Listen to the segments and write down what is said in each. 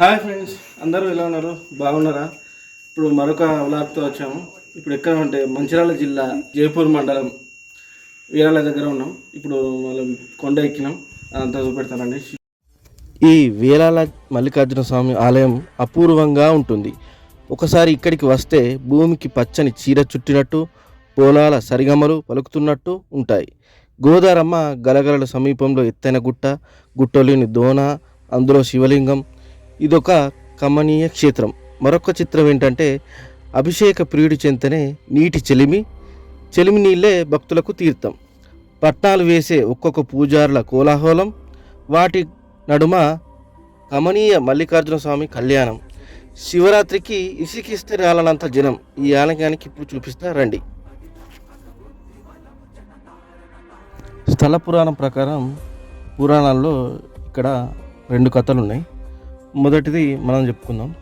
Hi friends అందరూ ఎలా ఉన్నారు? బాగున్నారా? ఇప్పుడు మరొక వ్లాగ్తో వచ్చాము. ఇప్పుడు ఎక్కడ అంటే మంచిర్యాల జిల్లా జైపూర్ మండలం వీరాల దగ్గర ఉన్నాం. ఇప్పుడు మనం కొండ ఎక్కినాం. అదంతా చూపెడతానండి. ఈ వీరాల మల్లికార్జున స్వామి ఆలయం అపూర్వంగా ఉంటుంది. ఒకసారి ఇక్కడికి వస్తే భూమికి పచ్చని చీర చుట్టినట్టు పోలాల సరిగమలు పలుకుతున్నట్టు ఉంటాయి. గోదారమ్మ గలగలల సమీపంలో ఎత్తైన గుట్ట గుట్టలోని దోన అందులో శివలింగం ఇదొక కమనీయ క్షేత్రం. మరొక చిత్రం ఏంటంటే అభిషేక ప్రియుడి చెంతనే నీటి చెలిమి చెలిమి నీళ్ళే భక్తులకు తీర్థం. పట్నాలు వేసే ఒక్కొక్క పూజారుల కోలాహలం వాటి నడుమ కమనీయ మల్లికార్జున స్వామి కళ్యాణం. శివరాత్రికి ఇసికిస్తే రాలనంత జనం. ఈ ఆలయానికి ఇప్పుడు చూపిస్తా రండి. స్థల పురాణం ప్రకారం పురాణాల్లో ఇక్కడ రెండు కథలు ఉన్నాయి మొదటిది మనం చెప్పుకుందాం.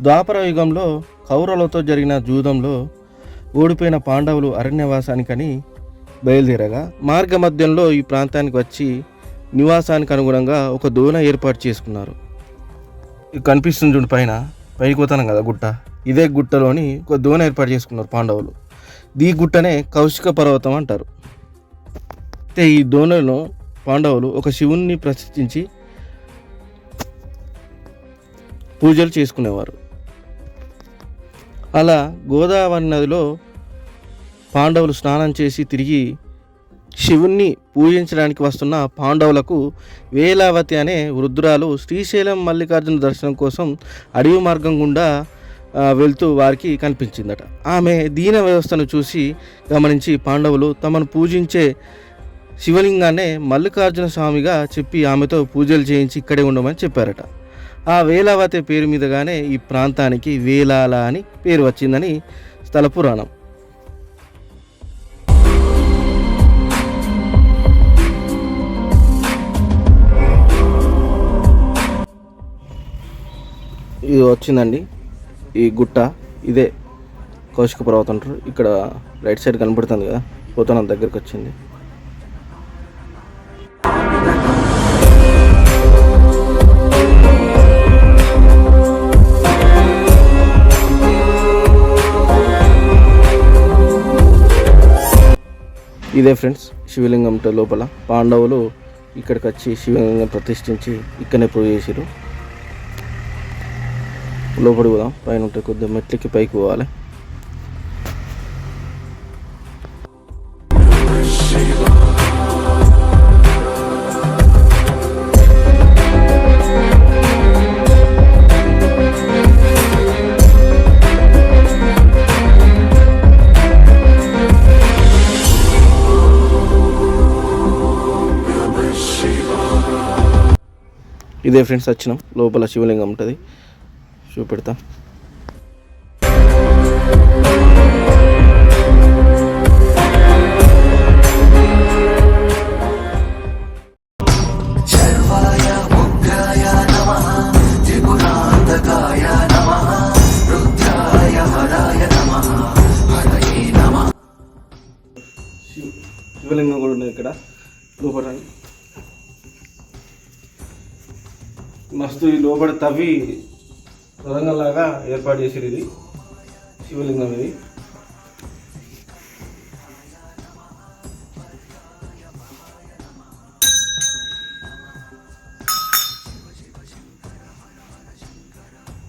ద్వాపర యుగంలో కౌరవులతో జరిగిన జూదంలో ఓడిపోయిన పాండవులు అరణ్యవాసానికని బయలుదేరగా మార్గ మధ్యంలో ఈ ప్రాంతానికి వచ్చి నివాసానికి అనుగుణంగా ఒక దోణ ఏర్పాటు చేసుకున్నారు. ఇది కనిపిస్తుంది చూడు పైన పైకి పోతాను కదా గుట్ట. ఇదే గుట్టలోని ఒక దోణ ఏర్పాటు చేసుకున్నారు పాండవులు. దీ గుట్టనే కౌశిక పర్వతం అంటారు. అయితే ఈ దోణలో పాండవులు ఒక శివుణ్ణి ప్రతిష్ఠించి పూజలు చేసుకునేవారు. అలా గోదావరి నదిలో పాండవులు స్నానం చేసి తిరిగి శివుణ్ణి పూజించడానికి వస్తున్న పాండవులకు వేలావతి అనే వృద్ధురాలు శ్రీశైలం మల్లికార్జున దర్శనం కోసం అడవి మార్గం గుండా వెళ్తూ వారికి కనిపించిందట. ఆమె దీన వ్యవస్థను చూసి గమనించి పాండవులు తమను పూజించే శివలింగాన్నే మల్లికార్జున స్వామిగా చెప్పి ఆమెతో పూజలు చేయించి ఇక్కడే ఉండమని చెప్పారట. ఆ వేలావతి పేరు మీదగానే ఈ ప్రాంతానికి వేలాల అని పేరు వచ్చిందని స్థల పురాణం. ఇది వచ్చిందండి. ఈ గుట్ట ఇదే కౌశిక పర్వతం అంటారు. ఇక్కడ రైట్ సైడ్ కనబడుతుంది కదా పోతున్న దగ్గరికి వచ్చింది ఇదే ఫ్రెండ్స్ శివలింగం లోపల. పాండవులు ఇక్కడికి వచ్చి శివలింగం ప్రతిష్ఠించి ఇక్కడనే పూజ చేసిరు లోపలికి పోదాం పైన ఉంటే కొద్దిగా మెట్లకి పైకి పోవాలి. ఇదే ఫ్రెండ్స్ వచ్చినాం. లోపల శివలింగం ఉంటుంది. చూపెడతా. మస్తు ఈ లోపల తవ్వి సొరంగంలాగా ఏర్పాటు చేసేది ఇది. శివలింగం ఇది.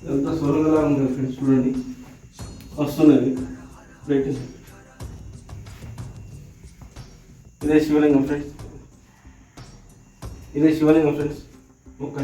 ఇదంతా సొరంగలా ఉంది ఫ్రెండ్స్ చూడండి. వస్తున్నది. రైట్ ఇదే శివలింగం ఫ్రెండ్స్. ఇదే శివలింగం ఫ్రెండ్స్. ఓకే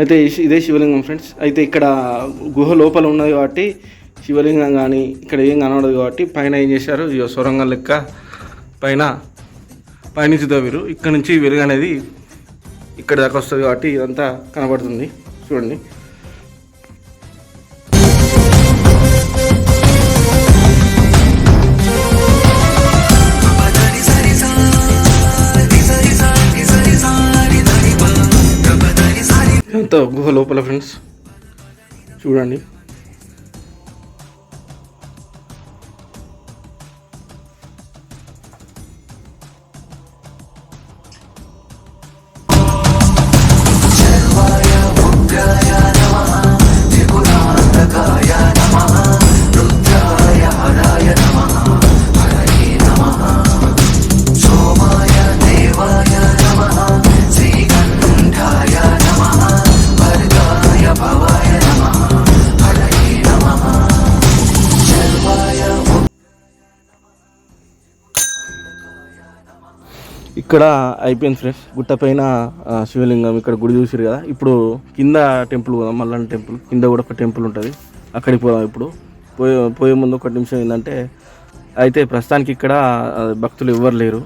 అయితే ఇదే శివలింగం ఫ్రెండ్స్ అయితే ఇక్కడ గుహ లోపల ఉన్నది కాబట్టి శివలింగం కానీ ఇక్కడ ఏం కనబడదు కాబట్టి పైన ఏం చేశారు? ఇగో సొరంగం లెక్క. పైన పైనుంచి తవ్విరు ఇక్కడ నుంచి వెలుగు అనేది ఇక్కడ దాకా వస్తుంది కాబట్టి ఇదంతా కనబడుతుంది. చూడండి. ఎంత గుహ లోపల ఫ్రెండ్స్ చూడండి. ఇక్కడ అయిపోయింది ఫ్రెండ్స్. గుట్ట పైన శివలింగం ఇక్కడ గుడి చూసారు కదా. ఇప్పుడు కింద టెంపుల్ పోదాం మల్లన్న టెంపుల్. కింద కూడా ఒక టెంపుల్ ఉంటుంది. అక్కడికి పోదాం ఇప్పుడు. పోయే పోయే ముందు ఒక నిమిషం ఏంటంటే అయితే ప్రస్తుతానికి ఇక్కడ భక్తులు ఎవ్వరు లేరు.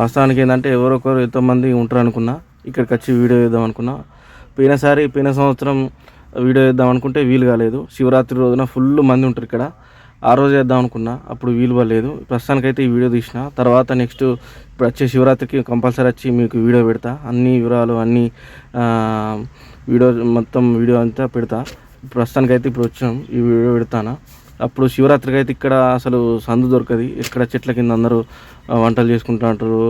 వాస్తవానికి ఏంటంటే ఎవరొకరు ఎంతోమంది ఉంటారు అనుకున్నా ఇక్కడికి వచ్చి వీడియో వేద్దాం అనుకున్నా. పోయినసారి పోయిన సంవత్సరం వీడియో వేద్దాం అనుకుంటే వీలు కాలేదు. శివరాత్రి రోజున ఫుల్ మంది ఉంటారు ఇక్కడ. ఆ రోజు చేద్దాం అనుకున్నా అప్పుడు వీలు పడలేదు ప్రస్తుతానికైతే ఈ వీడియో తీసిన. తర్వాత నెక్స్ట్ ఇప్పుడు వచ్చే శివరాత్రికి కంపల్సరీ వచ్చి మీకు వీడియో పెడతా. అన్ని వివరాలు అన్ని వీడియో మొత్తం వీడియో అంతా పెడతా. ప్రస్తుతానికైతే ఇప్పుడు వచ్చాం ఈ వీడియో పెడతాను. అప్పుడు శివరాత్రికి అయితే ఇక్కడ అసలు సందు దొరకదు. ఇక్కడ చెట్ల కింద అందరూ వంటలు చేసుకుంటూ అంటారు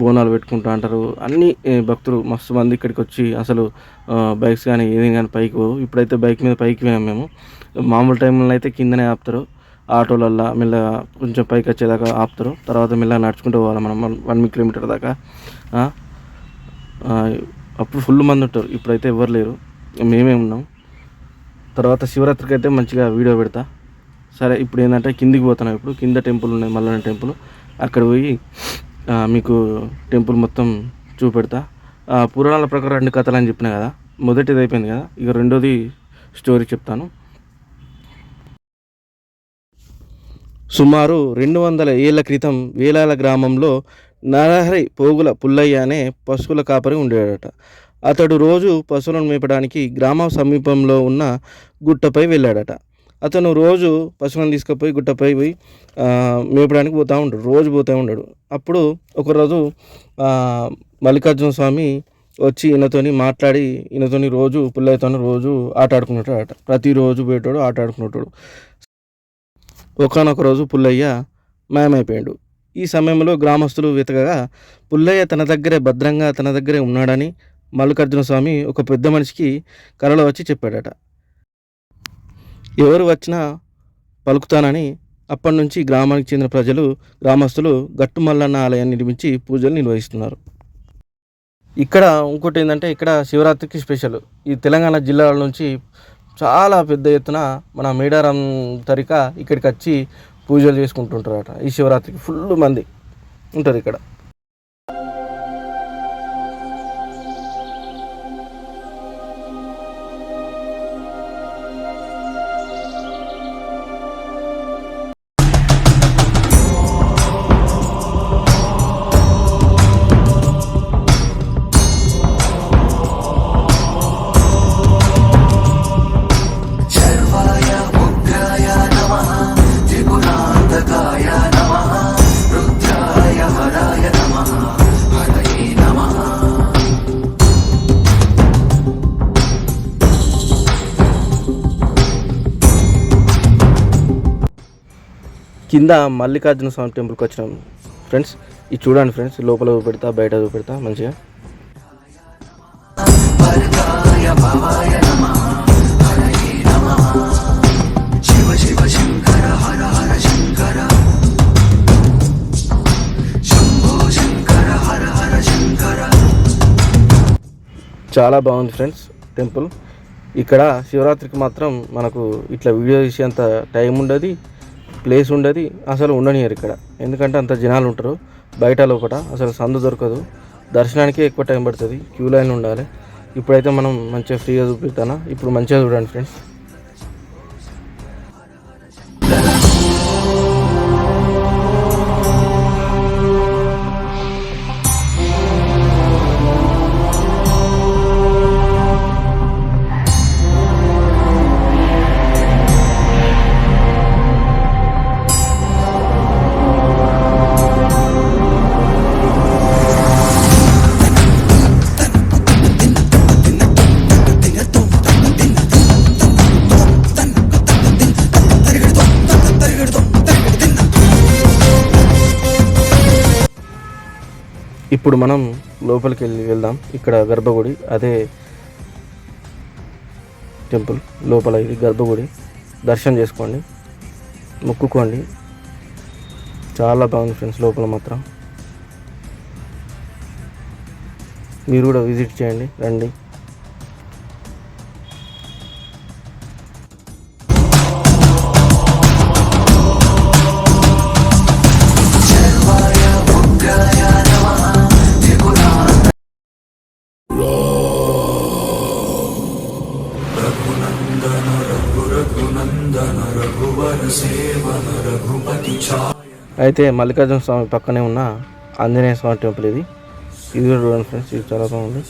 బోనాలు పెట్టుకుంటూ అంటారు అన్ని భక్తులు మస్తు మంది ఇక్కడికి వచ్చి అసలు బైక్స్ కానీ ఏది కానీ పైకి పోవు. ఇప్పుడైతే బైక్ మీద పైకి పోయాం మేము. మామూలు టైంలో అయితే కిందనే ఆపుతారు. ఆటోలల్లో మెల్లగా కొంచెం పైకి వచ్చేదాకా ఆపుతారు. తర్వాత మెల్లగా నడుచుకుంటూ పోవాలి మనం. వన్- వన్ కిలోమీటర్ దాకా. అప్పుడు ఫుల్ మంది ఉంటారు. ఇప్పుడైతే ఎవరు లేరు. మేమే ఉన్నాం. తర్వాత శివరాత్రికి అయితే మంచిగా వీడియో పెడతా. సరే ఇప్పుడు ఏంటంటే కిందికి పోతున్నాం ఇప్పుడు. కింద టెంపుల్ ఉన్నాయి మల్లన్న టెంపుల్. అక్కడ పోయి మీకు టెంపుల్ మొత్తం చూపెడతా. ఆ, పురాణాల ప్రకారం రెండు కథలు అని చెప్పిన కదా? మొదటిది అయిపోయింది కదా? ఇక రెండోది స్టోరీ చెప్తాను. సుమారు రెండు వందల ఏళ్ళ క్రితం వేలాల గ్రామంలో నరహరి పోగుల పుల్లయ్య అనే పశువుల కాపరి ఉండేడట. అతడు రోజు పశువులను మేపడానికి గ్రామం సమీపంలో ఉన్న గుట్టపై వెళ్ళాడట. అతను రోజు పశువులను తీసుకుపోయి గుట్టపై పోయి మేపడానికి పోతూ ఉంటాడు రోజు పోతూ ఉంటాడు అప్పుడు ఒకరోజు మల్లికార్జున స్వామి వచ్చి ఈయనతోని మాట్లాడి ఈయనతోని రోజు పుల్లయ్యతోని రోజు ఆట ఆడుకునేటాడట ప్రతిరోజు పోయేటాడు ఆట ఆడుకునేటాడు ఒకనొక రోజు పుల్లయ్య మాయమైపోయాడు. ఈ సమయంలో గ్రామస్తులు వెతకగా పుల్లయ్య తన దగ్గరే భద్రంగా తన దగ్గరే ఉన్నాడని మల్లికార్జున స్వామి ఒక పెద్ద మనిషికి కలలో వచ్చి చెప్పాడట. ఎవరు వచ్చినా పలుకుతానని అప్పటి నుంచి గ్రామానికి చెందిన ప్రజలు గ్రామస్తులు గట్టు మల్లన్న ఆలయాన్ని నిర్మించి పూజలు నిర్వహిస్తున్నారు. ఇక్కడ ఇంకోటి ఏంటంటే ఇక్కడ శివరాత్రికి స్పెషల్. ఈ తెలంగాణ జిల్లాల నుంచి చాలా పెద్ద ఎత్తున మన మేడారం తరిక ఇక్కడికి వచ్చి పూజలు చేసుకుంటుంటారట. ఈ శివరాత్రికి ఫుల్ మంది ఉంటారు ఇక్కడ. కింద మల్లికార్జున స్వామి టెంపుల్కి వచ్చినాం. ఫ్రెండ్స్ ఇది చూడండి ఫ్రెండ్స్ లోపల పెడతా బయట పెడతా మంచిగా. చాలా బాగుంది ఫ్రెండ్స్ టెంపుల్. ఇక్కడ శివరాత్రికి మాత్రం మనకు ఇట్లా వీడియో చేసేంత టైం ఉండదు. ప్లేస్ ఉండదు అసలు ఉండనియరు ఇక్కడ. ఎందుకంటే అంత జనాలు ఉంటారు. బయట లోపల అసలు సందు దొరకదు. దర్శనానికి ఎక్కువ టైం పడుతుంది. క్యూ లైన్ ఉండాలి. ఇప్పుడైతే మనం మంచిగా ఫ్రీగా చూపిస్తానా ఇప్పుడు మంచిగా చూడండి ఫ్రెండ్స్ ఇప్పుడు మనం లోపలికి వెళ్ళి వెళ్దాం. ఇక్కడ గర్భగుడి అదే టెంపుల్ లోపల ఇది గర్భగుడి. దర్శనం చేసుకోండి. మొక్కుకోండి. చాలా బాగుంది ఫ్రెండ్స్ లోపల మాత్రం. మీరు కూడా విజిట్ చేయండి రండి. అయితే మల్లికార్జున స్వామి పక్కనే ఉన్న ఆంజనేయ స్వామి టెంపుల్ ఇది. ఇది చూడండి ఫ్రెండ్స్ ఇది చాలా బాగుంది.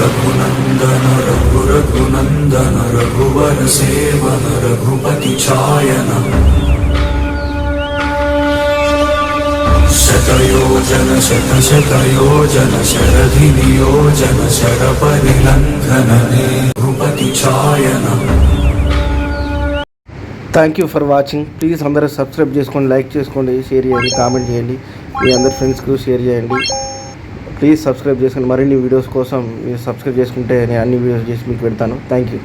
రఘునందన రఘు రఘునందన రఘువర సేవన రఘుపతి ఛాయన. శతయోజన శత శతయోజన శరధి నియోజన శరపరిలంఘన Raghupathi ఛాయన. Thank you for watching please అందరూ సబ్స్క్రైబ్ చేసుకోండి లైక్ చేసుకోండి షేర్ చేయండి కామెంట్ చేయండి. మీ అందరి ఫ్రెండ్స్కి షేర్ చేయండి. ప్లీజ్ సబ్స్క్రైబ్ చేసుకోండి మరిన్ని వీడియోస్ కోసం మీరు సబ్స్క్రైబ్ చేసుకుంటే నేను అన్ని వీడియోస్ చేసి మీకు పెడతాను. Thank you